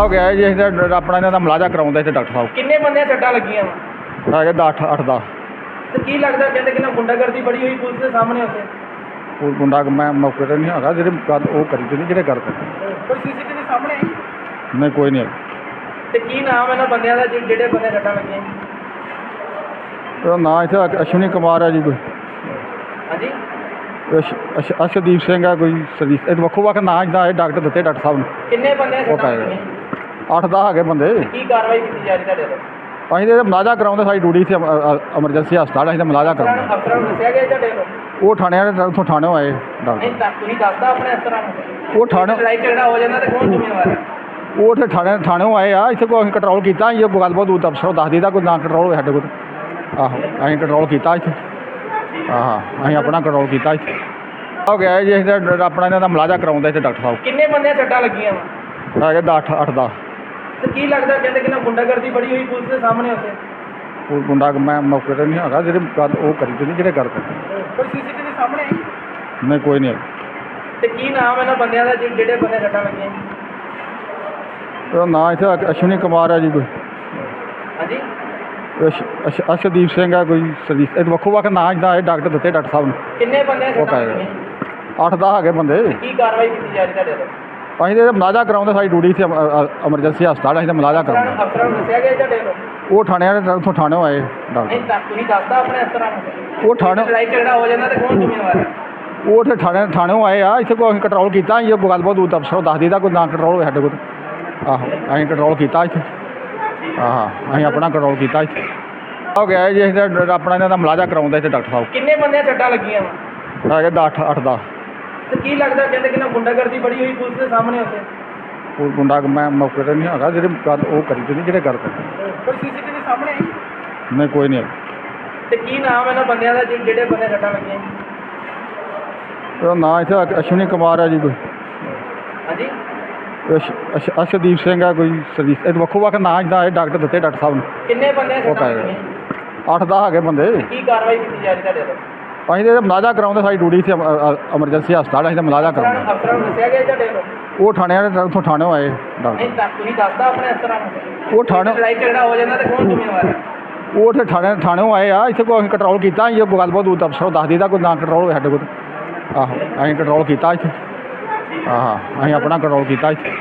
ਹੋ ਗਿਆ ਜੀ ਅਸੀਂ ਤਾਂ ਆਪਣਾ ਇਹਨਾਂ ਦਾ ਮੁਲਾਜ਼ਾ ਕਰਾਉਂਦੇ ਇੱਥੇ ਡਾਕਟਰ ਸਾਹਿਬ। ਕਿੰਨੇ ਬੰਦਿਆਂ ਸੱਟਾਂ ਲੱਗੀਆਂ ਵਾ? ਹੈਗੇ 10 8 10 ਤੇ ਕੀ ਲੱਗਦਾ ਕਹਿੰਦੇ ਕਿ ਨਾ ਗੁੰਡਾਗਰਦੀ ਬੜੀ ਹੋਈ ਪੁਲਿਸ ਦੇ ਸਾਹਮਣੇ ਉੱਥੇ? ਉਹ ਗੁੰਡਾ ਮੈਂ ਮੌਕੇ ਤੇ ਨਹੀਂ ਹੈਗਾ ਜਿਹੜੇ ਗੱਲ ਉਹ ਕਰੀ ਤੇ ਨਹੀਂ ਜਿਹੜੇ ਕਰਦੇ ਕੋਈ ਸੀਸੀਟੀਵੀ ਸਾਹਮਣੇ ਆਈ? ਨਹੀਂ ਕੋਈ ਨਹੀਂ ਤੇ ਕੀ ਨਾਮ ਇਹਨਾਂ ਬੰਦਿਆਂ ਦਾ ਜਿਹੜੇ ਬੰਦੇ ਸੱਟਾਂ ਲੱਗੀਆਂ? ਉਹਦਾ ਨਾਂ ਇੱਥੇ ਅਕ- ਅਸ਼ਵਨੀ ਕੁਮਾਰ ਹੈ ਜੀ ਕੋਈ। ਹਾਂਜੀ? ਅਸ਼- ਅਸ਼- ਅਸ਼ਦੀਪ ਸਿੰਘ ਹੈ ਕੋਈ ਸਰਦੀਪ ਇਹ ਵੱਖੋ ਵੱਖ ਨਾਂ ਜਿੱਦਾਂ ਇਹ ਡਾਕਟਰ ਦਿੱਤੇ ਡਾਕਟਰ ਸਾਹਿਬ ਨੇ। ਕਿੰਨੇ ਬੰਦਿਆਂ ਉਹ ਸੱਟਾਂ। ਲੱਗੀਆਂ? 8 10 ਹੈਗੇ ਬੰਦੇ। ਕੀ ਕਾਰਵਾਈ ਕੀਤੀ ਜਾ ਰਹੀ ਤੁਹਾਡੇ ਵੱਲੋਂ? ਅਸੀਂ ਤੇ ਮੁਲਾਜ਼ਾ ਕਰਾਉਂਦੇ ਸਾਡੀ ਡਿਊਟੀ ਸੀ ਐਮਰਜੈਂਸੀ ਹਸਪਤਾਲ ਅਸੀਂ ਤਾਂ ਮੁਲਾਜ਼ਾ ਕਰਾਉਂਦੇ। ਅਫਸਰਾਂ ਨੂੰ ਦੱਸਿਆ ਗਿਆ ਤੁਹਾਡੇ ਵੱਲੋਂ? ਉਹ ਥਾਣੇ ਵਾਲੇ ਉੱਥੋਂ ਥਾਣੇੋਂ ਆਏ ਡਾਕਟਰ। ਨਹੀਂ ਤਾਂ ਤੁਸੀਂ ਦੱਸਦਾ ਆਪਣੇ ਅਫਸਰਾਂ ਨੂੰ? ਉਹ ਥਾਣੇ ਲੜਾਈ ਝਗੜਾ ਹੋ ਜਾਂਦਾ ਤੇ ਕੌਣ ਜ਼ਿੰਮੇਵਾਰ ਹੈ? ਉਹ ਉੱਥੇ ਥਾਣੇ ਥਾਣੇੋਂ ਆਏ ਆ ਇੱਥੇ ਕੋਈ ਅਸੀਂ ਕੰਟਰੋਲ ਕੀਤਾ ਇਹ ਗੱਲਬਾਤ ਦੂਤ ਅਫਸਰੋਂ ਦੱਸ ਦਿੱਤਾ ਕੋਈ ਨਾ ਕੰਟਰੋਲ ਹੋਇਆ ਸਾਡੇ ਕੋਲ। ਆਹੋ ਅਸੀਂ ਕੰਟਰੋਲ ਕੀਤਾ ਇੱਥੇ। ਆਹਾਂ ਅਸੀਂ ਆਪਣਾ ਕੰਟਰੋਲ ਕੀਤਾ ਇੱਥੇ। ਹੋ ਗਿਆ ਜੀ ਅਸੀਂ ਤਾਂ ਆਪਣਾ ਇਹਨਾਂ ਦਾ ਮੁਲਾਜ਼ਾ ਕਰਾਉਂਦੇ ਇੱਥੇ ਡਾਕਟਰ ਸਾਹਿਬ। ਕਿੰਨੇ ਬੰਦਿਆਂ ਸੱਟਾਂ ਲੱਗੀਆਂ ਵਾ? ਹੈਗੇ 10 8 10 ਤੇ ਕੀ ਲੱਗਦਾ ਕਹਿੰਦੇ ਕਿ ਨਾ ਗੁੰਡਾਗਰਦੀ ਬੜੀ ਹੋਈ ਪੁਲਿਸ ਦੇ ਸਾਹਮਣੇ ਉੱਥੇ? ਉਹ ਗੁੰਡਾ ਮੈਂ ਮੌਕੇ ਤੇ ਨਹੀਂ ਹੈਗਾ ਜਿਹੜੇ ਗੱਲ ਉਹ ਕਰੀ ਤੇ ਨਹੀਂ ਜਿਹੜੇ ਕਰਦੇ ਕੋਈ ਸੀਸੀਟੀਵੀ ਸਾਹਮਣੇ ਆਈ? ਨਹੀਂ ਕੋਈ ਨਹੀਂ ਤੇ ਕੀ ਨਾਮ ਇਹਨਾਂ ਬੰਦਿਆਂ ਦਾ ਜਿਹੜੇ ਬੰਦੇ ਸੱਟਾਂ ਲੱਗੀਆਂ? ਉਹਦਾ ਨਾਂ ਇੱਥੇ ਅਕ- ਅਸ਼ਵਨੀ ਕੁਮਾਰ ਹੈ ਜੀ ਕੋਈ। ਹਾਂਜੀ? ਅਸ਼- ਅਸ਼- ਅਸ਼ਦੀਪ ਸਿੰਘ ਹੈ ਕੋਈ ਸਰਦੀਪ ਇਹ ਵੱਖੋ ਵੱਖ ਨਾਂ ਜਿੱਦਾਂ ਇਹ ਡਾਕਟਰ ਦਿੱਤੇ ਡਾਕਟਰ ਸਾਹਿਬ ਨੇ। ਕਿੰਨੇ ਬੰਦਿਆਂ ਉਹ ਸੱਟਾਂ ਕਹਿ ਰਹੇ। ਲੱਗੀਆਂ? 8 10 ਹੈਗੇ ਬੰਦੇ। ਕੀ ਕਾਰਵਾਈ ਕੀਤੀ ਜਾ ਰਹੀ ਤੁਹਾਡੇ ਵੱਲੋਂ ਅਸੀਂ ਤੇ ਮੁਲਾਜ਼ਾ ਕਰਾਉਂਦੇ ਸਾਡੀ ਡਿਊਟੀ ਸੀ ਐਮਰਜੈਂਸੀ ਹਸਪਤਾਲ ਅਸੀਂ ਤਾਂ ਮੁਲਾਜ਼ਾ ਕਰਾਉਂਦੇ। ਨੂੰ ਅਫਸਰਾਂ ਨੂੰ ਦੱਸਿਆ ਗਿਆ ਤੁਹਾਡੇ ਵੱਲੋਂ? ਉਹ ਥਾਣੇ ਵਾਲੇ ਉੱਥੋਂ ਥਾਣੇੋਂ ਆਏ ਡਾਕਟਰ। ਨਹੀਂ ਤਾਂ ਤੁਸੀਂ ਦੱਸਦਾ ਆਪਣੇ ਅਫਸਰਾਂ ਨੂੰ? ਉਹ ਥਾਣੇ ਲੜਾਈ ਝਗੜਾ ਹੋ ਜਾਂਦਾ ਤੇ ਕੌਣ ਜ਼ਿੰਮੇਵਾਰ ਹੈ? ਉਹ ਉੱਥੇ ਥਾਣੇ ਥਾਣੇੋਂ ਆਏ ਆ ਇੱਥੇ ਕੋਈ ਅਸੀਂ ਕੰਟਰੋਲ ਕੀਤਾ ਇਹ ਗੱਲਬਾਤ ਦੂਤ ਅਫਸਰੋਂ ਦੱਸ ਦਿੱਤਾ ਕੋਈ ਨਾ ਕੰਟਰੋਲ ਹੋਇਆ ਸਾਡੇ ਕੋਲ। ਆਹੋ ਅਸੀਂ ਕੰਟਰੋਲ ਕੀਤਾ ਇੱਥੇ। ਆਹਾਂ ਅਸੀਂ ਆਪਣਾ ਕੰਟਰੋਲ ਕੀਤਾ ਇੱਥੇ। ਹੋ ਗਿਆ ਜੀ ਅਸੀਂ ਤਾਂ ਆਪਣਾ ਇਹਨਾਂ ਦਾ ਮੁਲਾਜ਼ਾ ਕਰਾਉਂਦੇ ਇੱਥੇ ਡਾਕਟਰ ਸਾਹਿਬ। ਕਿੰਨੇ ਬੰਦਿਆਂ ਸੱਟਾਂ ਲੱਗੀਆਂ ਵਾ? ਹੈਗੇ 10 8 10 ਤੇ ਕੀ ਲੱਗਦਾ ਕਹਿੰਦੇ ਕਿ ਨਾ ਗੁੰਡਾਗਰਦੀ ਬੜੀ ਹੋਈ ਪੁਲਿਸ ਦੇ ਸਾਹਮਣੇ ਉੱਥੇ? ਉਹ ਗੁੰਡਾ ਮੈਂ ਮੌਕੇ ਤੇ ਨਹੀਂ ਹੈਗਾ ਜਿਹੜੇ ਗੱਲ ਉਹ ਕਰੀ ਤੇ ਨਹੀਂ ਜਿਹੜੇ ਕਰਦੇ ਕੋਈ ਸੀਸੀਟੀਵੀ ਸਾਹਮਣੇ ਆਈ? ਨਹੀਂ ਕੋਈ ਨਹੀਂ ਤੇ ਕੀ ਨਾਮ ਇਹਨਾਂ ਬੰਦਿਆਂ ਦਾ ਜਿ- ਜਿਹੜੇ ਬੰਦੇ ਸੱਟਾਂ ਲੱਗੀਆਂ? ਉਹਦਾ ਨਾਂ ਇੱਥੇ ਅਕ- ਅਸ਼ਵਨੀ ਕੁਮਾਰ ਹੈ ਜੀ ਕੋਈ। ਹਾਂਜੀ? ਅਸ਼- ਅਸ਼- ਅਸ਼ਦੀਪ ਸਿੰਘ ਹੈ ਕੋਈ ਸਰਦੀਪ ਇਹ ਵੱਖੋ ਵੱਖ ਨਾਂ ਜਿੱਦਾਂ ਇਹ ਡਾਕਟਰ ਦਿੱਤੇ ਡਾਕਟਰ ਸਾਹਿਬ ਨੇ। ਕਿੰਨੇ ਬੰਦਿਆਂ ਉਹ ਸੱਟਾਂ ਕਹਿ ਰਹੇ। ਲੱਗੀਆਂ? 8 10 ਹੈਗੇ ਬੰਦੇ। ਕੀ ਕਾਰਵਾਈ ਕੀਤੀ ਜਾ ਰਹੀ ਤੁਹਾਡੇ ਵੱਲੋਂ ਅਸੀਂ ਤੇ ਮੁਲਾਜ਼ਾ ਕਰਾਉਂਦੇ ਸਾਡੀ ਡਿਊਟੀ ਸੀ ਐਮਰਜੈਂਸੀ ਹਸਪਤਾਲ ਅਸੀਂ ਤਾਂ ਮੁਲਾਜ਼ਾ ਕਰਾਉਂਦੇ। ਅਫਸਰਾਂ ਨੂੰ ਦੱਸਿਆ ਗਿਆ ਤੁਹਾਡੇ ਵੱਲੋਂ ਉਹ ਥਾਣੇ ਵਾਲੇ ਉੱਥੋਂ ਥਾਣੇੋਂ ਆਏ ਡਾਕਟਰ। ਨਹੀਂ ਤਾਂ ਤੁਸੀਂ ਦੱਸਦਾ ਆਪਣੇ ਅਫਸਰਾਂ ਨੂੰ? ਉਹ ਥਾਣੇ ਲੜਾਈ ਝਗੜਾ ਹੋ ਜਾਂਦਾ ਤੇ ਕੌਣ ਜ਼ਿੰਮੇਵਾਰ ਹੈ? ਉਹ ਉੱਥੇ ਥਾਣੇ ਥਾਣੇੋਂ ਆਏ ਆ ਇੱਥੇ ਕੋਈ ਅਸੀਂ ਕੰਟਰੋਲ ਕੀਤਾ ਇਹ ਗੱਲਬਾਤ ਦੂਤ ਅਫਸਰੋਂ ਦੱਸ ਦਿੱਤਾ ਕੋਈ ਨਾ ਕੰਟਰੋਲ ਹੋਇਆ ਸਾਡੇ ਕੋਲ। ਆਹੋ ਅਸੀਂ ਕੰਟਰੋਲ ਕੀਤਾ ਇੱਥੇ। ਆਹਾਂ ਅਸੀਂ ਆਪਣਾ ਕੰਟਰੋਲ ਕੀਤਾ ਇੱਥੇ।